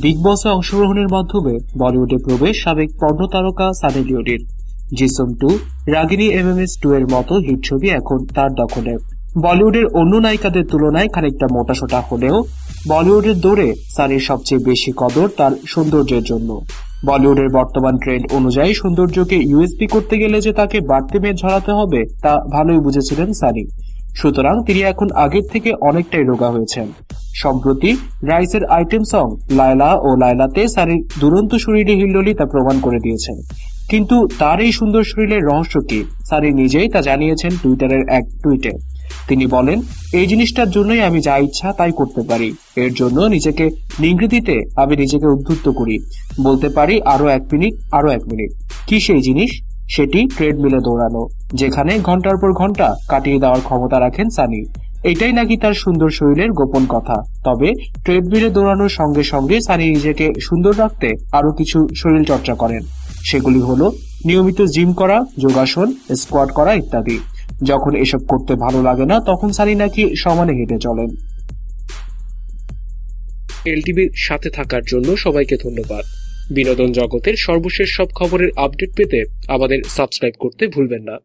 Big বসে অংশগ্রহণের মাধ্যমে বলিউডে প্রবেশ সাবেক পর্ণ তারকা Sunny লিওনির Jism two, Ragini MMS two এর মতো হিট ছবি এখন তার দখলে। বলিউডের অন্য নায়িকাদের তুলনায় খানিকটা মোটাসোটা হলেও বলিউডের দৌড়ে সানির সবচেয়ে বেশি কদর তার সৌন্দর্যের জন্য। বলিউডের বর্তমান ট্রেন্ড অনুযায়ী সৌন্দর্যকে ইউএসপি করতে গেলে যে তাকে বাড়তি মেদ ঝরাতে হবে, তা ভালোই বুঝেছিলেন সানি। সুতরাং তিনি এখন আগের থেকে অনেকটাই রোগা হয়েছেন। সম্প্রতি রাইসের আইটেম সং লায়লা ও লায়লাতে সানির দুরন্ত শরীরে হিল্লোলি তা প্রমাণ করে দিয়েছেন। কিন্তু তার এই সুন্দর শরীরের রহস্য কি? সানি নিজেই তা জানিয়েছেন টুইটারের এক টুইটে। তিনি বলেন, এই জিনিসটার জন্যই আমি যা ইচ্ছা তাই করতে পারি। এর জন্য নিজেকে নিংড়ে দিতে আমি নিজেকে উদ্বুদ্ধ করি। বলতে পারি আরও এক মিনিট, আরও এক মিনিট। কি সেই জিনিস? সেটি ট্রেডমিলে দৌড়ানো, যেখানে ঘণ্টার পর ঘণ্টা কাটিয়ে দেওয়ার ক্ষমতা রাখেন সানি। এটাই নাকি তার সুন্দর শরীরের গোপন কথা। তবে ট্রেডমিলে দৌড়ানোর সঙ্গে সঙ্গে সানি নিজেকে সুন্দর রাখতে আরও কিছু শরীর চর্চা করেন। সেগুলি হলো নিয়মিত জিম করা, যোগাসন, স্কোয়াট করা ইত্যাদি। যখন এসব করতে ভালো লাগে না, তখন সানি নাকি সমানে হেঁটে চলেন। এলটিভির সাথে থাকার জন্য সবাইকে ধন্যবাদ। বিনোদন জগতের সর্বশেষ সব খবরের আপডেট পেতে আমাদের সাবস্ক্রাইব করতে ভুলবেন না।